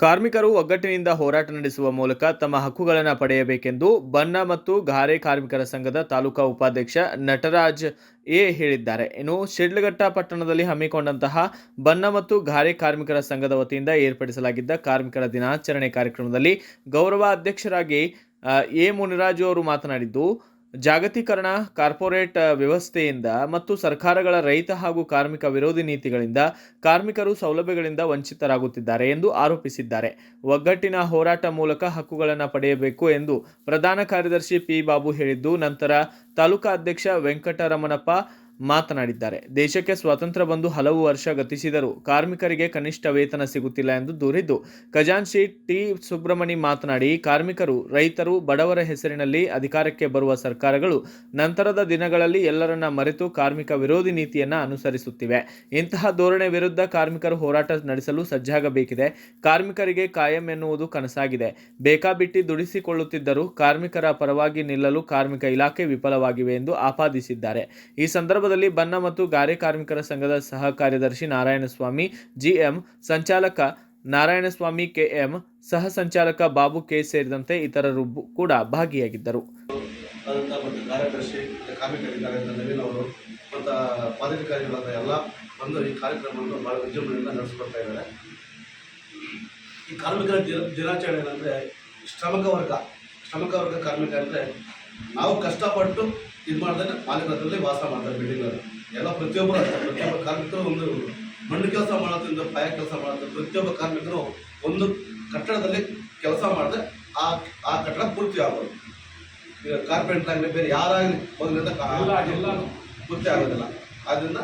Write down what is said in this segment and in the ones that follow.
ಕಾರ್ಮಿಕರು ಒಗ್ಗಟ್ಟಿನಿಂದ ಹೋರಾಟ ನಡೆಸುವ ಮೂಲಕ ತಮ್ಮ ಹಕ್ಕುಗಳನ್ನು ಪಡೆಯಬೇಕೆಂದು ಬನ್ನ ಮತ್ತು ಗಾರೆ ಕಾರ್ಮಿಕರ ಸಂಘದ ತಾಲೂಕಾ ಉಪಾಧ್ಯಕ್ಷ ನಟರಾಜ್ ಎ ಹೇಳಿದ್ದಾರೆ. ಇನ್ನು ಶಿಡ್ಲಘಟ್ಟ ಪಟ್ಟಣದಲ್ಲಿ ಹಮ್ಮಿಕೊಂಡಂತಹ ಬನ್ನ ಮತ್ತು ಗಾರೆ ಕಾರ್ಮಿಕರ ಸಂಘದ ವತಿಯಿಂದ ಏರ್ಪಡಿಸಲಾಗಿದ್ದ ಕಾರ್ಮಿಕರ ದಿನಾಚರಣೆ ಕಾರ್ಯಕ್ರಮದಲ್ಲಿ ಗೌರವ ಅಧ್ಯಕ್ಷರಾಗಿ ಎ ಮುನಿರಾಜು ಅವರು ಮಾತನಾಡಿದ್ದು ಜಾಗತೀಕರಣ, ಕಾರ್ಪೊರೇಟ್ ವ್ಯವಸ್ಥೆಯಿಂದ ಮತ್ತು ಸರ್ಕಾರಗಳ ರೈತ ಹಾಗೂ ಕಾರ್ಮಿಕ ವಿರೋಧಿ ನೀತಿಗಳಿಂದ ಕಾರ್ಮಿಕರು ಸೌಲಭ್ಯಗಳಿಂದ ವಂಚಿತರಾಗುತ್ತಿದ್ದಾರೆ ಎಂದು ಆರೋಪಿಸಿದ್ದಾರೆ. ಒಗ್ಗಟ್ಟಿನ ಹೋರಾಟ ಮೂಲಕ ಹಕ್ಕುಗಳನ್ನು ಪಡೆಯಬೇಕು ಎಂದು ಪ್ರಧಾನ ಕಾರ್ಯದರ್ಶಿ ಪಿ ಬಾಬು ಹೇಳಿದ್ದು, ನಂತರ ತಾಲೂಕಾ ಅಧ್ಯಕ್ಷ ವೆಂಕಟರಮಣಪ್ಪ ಮಾತನಾಡಿದ್ದಾರೆ. ದೇಶಕ್ಕೆ ಸ್ವಾತಂತ್ರ್ಯ ಬಂದು ಹಲವು ವರ್ಷ ಗತಿಸಿದರೂ ಕಾರ್ಮಿಕರಿಗೆ ಕನಿಷ್ಠ ವೇತನ ಸಿಗುತ್ತಿಲ್ಲ ಎಂದು ದೂರಿದ್ದು ಖಜಾನ್ಶಿ ಟಿ. ಸುಬ್ರಹ್ಮಣಿ ಮಾತನಾಡಿ, ಕಾರ್ಮಿಕರು, ರೈತರು ಬಡವರ ಹೆಸರಿನಲ್ಲಿ ಅಧಿಕಾರಕ್ಕೆ ಬರುವ ಸರ್ಕಾರಗಳು ನಂತರದ ದಿನಗಳಲ್ಲಿ ಎಲ್ಲರನ್ನ ಮರೆತು ಕಾರ್ಮಿಕ ವಿರೋಧಿ ನೀತಿಯನ್ನ ಅನುಸರಿಸುತ್ತಿವೆ. ಇಂತಹ ಧೋರಣೆ ವಿರುದ್ಧ ಕಾರ್ಮಿಕರು ಹೋರಾಟ ನಡೆಸಲು ಸಜ್ಜಾಗಬೇಕಿದೆ. ಕಾರ್ಮಿಕರಿಗೆ ಕಾಯಂ ಎನ್ನುವುದು ಕನಸಾಗಿದೆ. ಬೇಕಾಬಿಟ್ಟಿ ದುಡಿಸಿಕೊಳ್ಳುತ್ತಿದ್ದರೂ ಕಾರ್ಮಿಕರ ಪರವಾಗಿ ನಿಲ್ಲಲು ಕಾರ್ಮಿಕ ಇಲಾಖೆ ವಿಫಲವಾಗಿವೆ ಎಂದು ಆಪಾದಿಸಿದ್ದಾರೆ. ಈ ಸಂದರ್ಭದಲ್ಲಿ ಬನ್ನ ಮತ್ತು ಗಾರೆ ಕಾರ್ಮಿಕರ ಸಂಘದ ಸಹ ಕಾರ್ಯದರ್ಶಿ ನಾರಾಯಣಸ್ವಾಮಿ, ಜಿಎಂ ಸಂಚಾಲಕ ನಾರಾಯಣಸ್ವಾಮಿ, ಕೆಎಂ ಸಹ ಸಂಚಾಲಕ ಬಾಬು ಕೆ ಸೇರಿದಂತೆ ಇತರರು ಕೂಡ ಭಾಗಿಯಾಗಿದ್ದರು. ಕಾರ್ಯದರ್ಶಿ ಎಲ್ಲ ಈ ಕಾರ್ಯಕ್ರಮವನ್ನು ಭಾಳ ವಿಜೃಂಭಣೆಯಿಂದ ಈ ಕಾರ್ಮಿಕರ ದಿನ, ದಿನಾಚರಣೆ ಏನಂದರೆ ಶ್ರಮಿಕ ವರ್ಗ ಶ್ರಮಿಕ ವರ್ಗ ಕಾರ್ಮಿಕ ಅಂದರೆ ನಾವು ಕಷ್ಟಪಟ್ಟು ಇದು ಮಾಡಿದ್ರೆ ಮಾಲಿಕರಲ್ಲಿ ವಾಸ ಮಾಡ್ತಾರೆ ಬಿಲ್ಡಿಂಗ್ಗಳನ್ನು ಎಲ್ಲ ಪ್ರತಿಯೊಬ್ಬರು ಅಷ್ಟೇ ಪ್ರತಿಯೊಬ್ಬ ಕಾರ್ಮಿಕರು ಒಂದು ಮಣ್ಣು ಕೆಲಸ ಮಾಡೋದ್ರಿಂದ ಪಾಯ ಕೆಲಸ ಮಾಡೋದ್ರಿಂದ ಪ್ರತಿಯೊಬ್ಬ ಕಾರ್ಮಿಕರು ಒಂದು ಕಟ್ಟಡದಲ್ಲಿ ಕೆಲಸ ಮಾಡಿದ್ರೆ ಆ ಆ ಕಟ್ಟಡ ಪೂರ್ತಿ ಆಗೋದು ಈಗ ಕಾರ್ಪೆಂಟರ್ ಆಗಲಿ ಬೇರೆ ಯಾರಾಗಲಿ ಹೋದ್ರಿಂದ ಪೂರ್ತಿ ಆಗೋದಿಲ್ಲ. ಆದ್ದರಿಂದ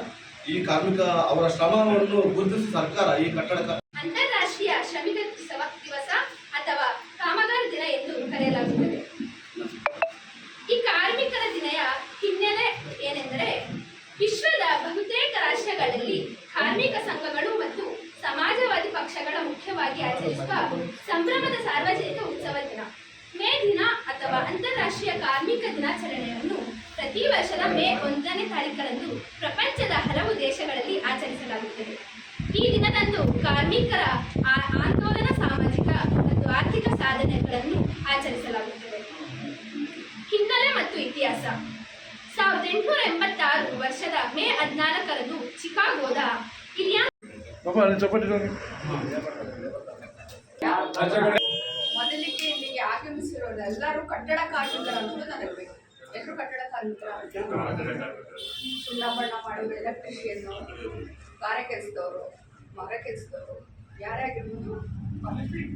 ಈ ಕಾರ್ಮಿಕ ಅವರ ಶ್ರಮವನ್ನು ಗುರುತಿಸಿ ಸರ್ಕಾರ ಈ ಕಟ್ಟಡ ಅಂತಾರಾಷ್ಟ್ರೀಯ ಶ್ರಮಿಕ ದಿವಸ ದಿವಸ ಅಥವಾ ಕಾಮಗಾರ ದಿನ ಎಂದು ಕರೆಯಲಾಗುತ್ತದೆ ಈ ಕಾರ್ಮಿಕರ ದಿನಯ ಹಿನ್ನೆಲೆ ಏನೆಂದರೆ ವಿಶ್ವದ ಬಹುತೇಕ ರಾಷ್ಟ್ರಗಳಲ್ಲಿ ಕಾರ್ಮಿಕ ಸಂಘಗಳು ಮತ್ತು ಸಮಾಜವಾದಿ ಪಕ್ಷಗಳ ಮುಖ್ಯವಾಗಿ ಆಚರಿಸುವ ಸಂಭ್ರಮದ ಸಾರ್ವಜನಿಕ ಉತ್ಸವ ದಿನ. ಮೇ ದಿನ ಅಥವಾ ಅಂತಾರಾಷ್ಟ್ರೀಯ ಕಾರ್ಮಿಕ ದಿನಾಚರಣೆಯನ್ನು ಪ್ರತಿ ವರ್ಷದ ಮೇ ಒಂದನೇ ತಾರೀಕರಂದು ಪ್ರಪಂಚದ ಹಲವು ದೇಶಗಳಲ್ಲಿ ಆಚರಿಸಲಾಗುತ್ತದೆ. ಈ ದಿನದಂದು ಕಾರ್ಮಿಕರ ಆಂದೋಲನ ಸಾಮಾಜಿಕ ಮತ್ತು ಆರ್ಥಿಕ ಸಾಧನೆಗಳನ್ನು ಆಚರಿಸಲಾಗುತ್ತದೆ. ಹಿನ್ನೆಲೆ ಮತ್ತು ಇತಿಹಾಸ. ಸಾವಿರದ ಎಂಟುನೂರ ಎಂಬತ್ತಾರು ವರ್ಷದ ಮೇ ಹದಿನಾಲ್ಕರಂದು ಚಿಕಾಗೋದ ಮೊದಲಿಗೆ ಇಲ್ಲಿಗೆ ಆಗಮಿಸಿರೋರೆಲ್ಲರೂ ಕಟ್ಟಡ ಕಾರ್ಮಿಕರು ಅನ್ನೋದು ನನಗೆ ಬೇಕು. ಎಲ್ಲರೂ ಕಟ್ಟಡ ಕಾರ್ಮಿಕರ ಸುಣ್ಣ ಬಣ್ಣ ಮಾಡೋರು ಎಲೆಕ್ಟ್ರಿಷಿಯನ್ನು ಗಾರೆ ಕೆಲಸದವರು, ಮರ ಕೆಲಸದವರು, ಯಾರೇ ಆಗಿರ್ಬೋದು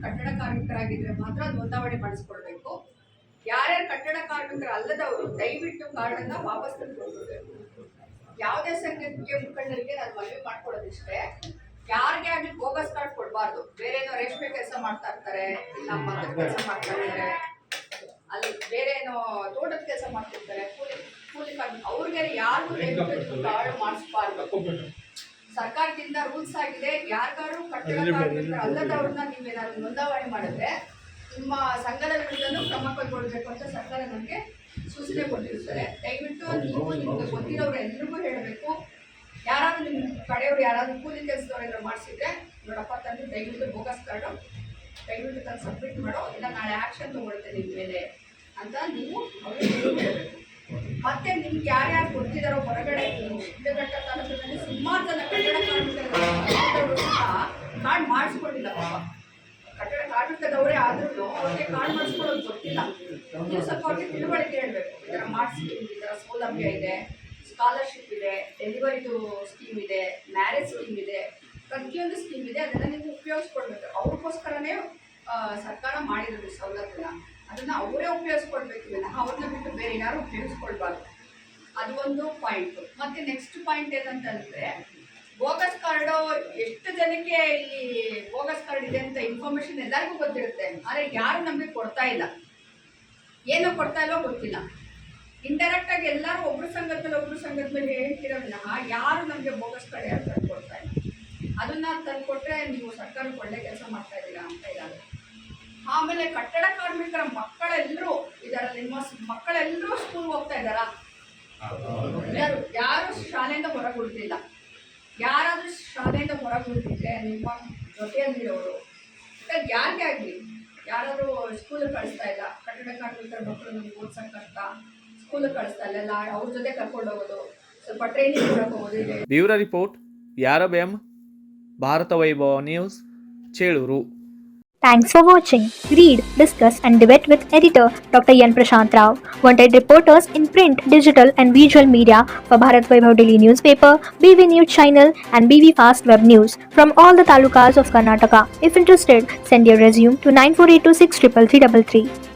ಕಟ್ಟಡ ಕಾರ್ಮಿಕರಾಗಿದ್ರೆ ಮಾತ್ರ ನೋಂದಾವಣಿ ಮಾಡಿಸ್ಕೊಳ್ಬೇಕು. ಯಾರ್ಯಾರು ಕಟ್ಟಡ ಕಾರ್ಮಿಕರು ಅಲ್ಲದವರು, ದಯವಿಟ್ಟು ಕಾರ್ಡನ್ನ ವಾಪಸ್ ತಂದುಕೊಳ್ಬೇಕು ಯಾವುದೇ ಸಂಘಕ್ಕೆ ಮುಖಂಡರಿಗೆ ನಾನು ಮನವಿ ಮಾಡ್ಕೊಡೋದಿಷ್ಟೇ ಯಾರಿಗೆ ಆಗ್ಲಿ ಬೋಗಸ್ ಕಾರ್ಡ್ ಕೊಡಬಾರ್ದು. ಬೇರೆ ಏನೋ ರೇಷ್ಮೆ ಕೆಲಸ ಮಾಡ್ತಾ ಇರ್ತಾರೆ ಇಲ್ಲ ಮರದ ಕೆಲಸ ಮಾಡ್ತಾ ಇರ್ತಾರೆ. ಅಲ್ಲಿ ಬೇರೆ ಏನೋ ತೋಟದ ಕೆಲಸ ಮಾಡ್ತಿರ್ತಾರೆ ಕೂಲಿ ಕೂಲಿ ಕಾರ್ಡ್ ಅವ್ರಿಗೆ ಯಾರಿಗೂ ರೇಷ್ಮೆ ಕಾರ್ಡ್ ಮಾಡಿಸ್ಬಾರ್ದು. ಸರ್ಕಾರದಿಂದ ರೂಲ್ಸ್ ಆಗಿದೆ ಯಾರಿಗಾರು ಕಟ್ಟಡ ಅಲ್ಲದವ್ರನ್ನ ನೀವೇನಾದ್ರು ನೋಂದಾವಣಿ ಮಾಡಿದ್ರೆ ನಿಮ್ಮ ಸಂಘದ ವಿರುದ್ಧನೂ ಕ್ರಮ ಕೈಗೊಳ್ಬೇಕು ಅಂತ ಸರ್ಕಾರ ನಮಗೆ ಸೂಚನೆ ಕೊಟ್ಟಿರ್ತಾರೆ. ದಯವಿಟ್ಟು ನೀವು ನಿಮ್ಗೆ ಗೊತ್ತಿರೋರು ಎಲ್ರಿಗೂ ಹೇಳಬೇಕು. ಯಾರಾದ್ರೂ ನಿಮ್ಮ ಕಡೆಯವ್ರು ಯಾರಾದರೂ ಕೂಲಿ ಕೆಲಸದವರೆಲ್ಲ ಮಾಡಿಸಿದ್ರೆ ನೋಡಪ್ಪ ತಂದು, ದಯವಿಟ್ಟು ಬೋಗಸ್ ಕಾರ್ಡು ದಯವಿಟ್ಟು ತಂದು ಸಬ್ಮಿಟ್ ಮಾಡೋ, ಇಲ್ಲ ನಾಳೆ ಆ್ಯಕ್ಷನ್ ತೊಗೊಳ್ತೇನೆ ನಿಮ್ಮ ಮೇಲೆ ಅಂತ ನೀವು ಮತ್ತೆ ನಿಮ್ಗೆ ಯಾರ್ಯಾರು ಗೊತ್ತಿದ್ದಾರೋ ಹೊರಗಡೆ ಶಿಡ್ಲಘಟ್ಟ ತಾಲೂಕಿನಲ್ಲಿ ಸುಮಾರು ಜನ ಕಟ್ಟಡ ಕಾರ್ಮಿಕರು ಕಾರ್ಡ್ ಮಾಡಿಸ್ಕೊಂಡಿಲ್ಲ ಪಾಪ. ಕಟ್ಟಡ ಕಾರ್ಮಿಕದವರೇ ಆದ್ರೂ ಅವ್ರಿಗೆ ಕಾರ್ಡ್ ಮಾಡಿಸ್ಕೊಳ್ಳೋದು ಗೊತ್ತಿಲ್ಲ. ನೀವು ಸ್ವಲ್ಪ ಅವ್ರಿಗೆ ತಿಳುವಳಿಕೆ ಹೇಳ್ಬೇಕು. ಈ ಥರ ಮಾಡಿಸಿ, ಈ ಥರ ಸೌಲಭ್ಯ ಇದೆ. ಸ್ಕಾಲರ್ಶಿಪ್ ಇದೆ ಡೆಲಿವರಿದು ಸ್ಕೀಮ್ ಇದೆ ಮ್ಯಾರೇಜ್ ಸ್ಕೀಮ್ ಇದೆ, ಪ್ರತಿಯೊಂದು ಸ್ಕೀಮ್ ಇದೆ ಅದನ್ನ ನೀವು ಉಪಯೋಗಿಸ್ಕೊಳ್ಬೇಕು ಅವ್ರಿಗೋಸ್ಕರನೇ ಸರ್ಕಾರ ಮಾಡಿರೋದು ಸವಲತ್ತನ್ನ ಅದನ್ನ ಅವರೇ ಉಪಯೋಗಿಸ್ಕೊಳ್ಬೇಕು ವಿನಃ ಅವ್ರನ್ನ ಬಿಟ್ಟು ಬೇರೆ ಯಾರು ಉಪಯೋಗಿಸ್ಕೊಳ್ಬಾರ್ದು. ಅದು ಒಂದು ಪಾಯಿಂಟ್ ಮತ್ತೆ ನೆಕ್ಸ್ಟ್ ಪಾಯಿಂಟ್ ಏನಂತಂದ್ರೆ ಬೋಗಸ್ ಕಾರ್ಡು ಎಷ್ಟು ಜನಕ್ಕೆ ಇಲ್ಲಿ ಬೋಗಸ್ ಕಾರ್ಡ್ ಇದೆ ಅಂತ ಇನ್ಫಾರ್ಮೇಶನ್ ಎಲ್ಲರಿಗೂ ಗೊತ್ತಿರುತ್ತೆ. ಆದರೆ ಯಾರು ನಮಗೆ ಕೊಡ್ತಾ ಇಲ್ಲ. ಏನೋ ಕೊಡ್ತಾ ಇಲ್ವೋ ಗೊತ್ತಿಲ್ಲ. ಇಂಡೈರೆಕ್ಟ್ ಆಗಿ ಎಲ್ಲರೂ ಒಬ್ರು ಸಂಘದಲ್ಲಿ ಒಬ್ರು ಸಂಘದಲ್ಲಿ ಮೇಲೆ ಯಾರು ನಮಗೆ ಕಡೆ ಯಾರು ತಂದು ಕೊಡ್ತಾ ಇಲ್ಲ. ಅದನ್ನ ತಂದು ಕೊಟ್ರೆ ನೀವು ಸರ್ಕಾರಕ್ಕೆ ಒಳ್ಳೆ ಕೆಲಸ ಮಾಡ್ತಾ ಇದ್ದೀರಾ ಅಂತ ಇದ್ದಾರೆ ಆಮೇಲೆ ಕಟ್ಟಡ ಕಾರ್ಮಿಕರ ಮಕ್ಕಳೆಲ್ಲರೂ ಇದಾರೆ ನಿಮ್ಮ ಮಕ್ಕಳೆಲ್ಲರೂ ಸ್ಕೂಲ್ ಹೋಗ್ತಾ ಇದ್ದಾರಾ? ಯಾರು ಯಾರು ಶಾಲೆಯಿಂದ ಹೊರಗೆ ಯಾರಾದರೂ ಶಾಲೆಯಿಂದ ಹೊರಗೆ ಉಳಿದಿದ್ರೆ ನಿಮ್ಮ ಜೊತೆಯಲ್ಲಿರೋರು ಯಾರಿಗೆ ಆಗಲಿ ಯಾರಾದರೂ ಸ್ಕೂಲ್ ಕಳಿಸ್ತಾ ಇಲ್ಲ? ಕಟ್ಟಡ ಕಾರ್ಮಿಕರ ಮಕ್ಕಳು ನಮ್ಗೆ ಓದ್ಸಕ್ಕೆ ಕಷ್ಟ ಸ್ಕೂಲಿಗೆ ಕಳಿಸ್ತಾ ಇಲ್ಲ ಎಲ್ಲ ಅವ್ರ ಜೊತೆ ಕರ್ಕೊಂಡು ಹೋಗೋದು ಸ್ವಲ್ಪ ಟ್ರೈನಿಂಗ್ ಕೊಡಕ್ಕೆ ಹೋಗೋದು ಇದೆ bureau report ಯಾರಬೆಂ Bharata Vaibhava news Chelur Thanks for watching. Read, discuss, and debate with editor Dr. Yan Prashant Rao. Wanted reporters in print, digital, and visual media for Bharat Vaibhav Daily Newspaper, BV News Channel, and BV Fast Web News from all the talukas of Karnataka. If interested, send your resume to 9482633333.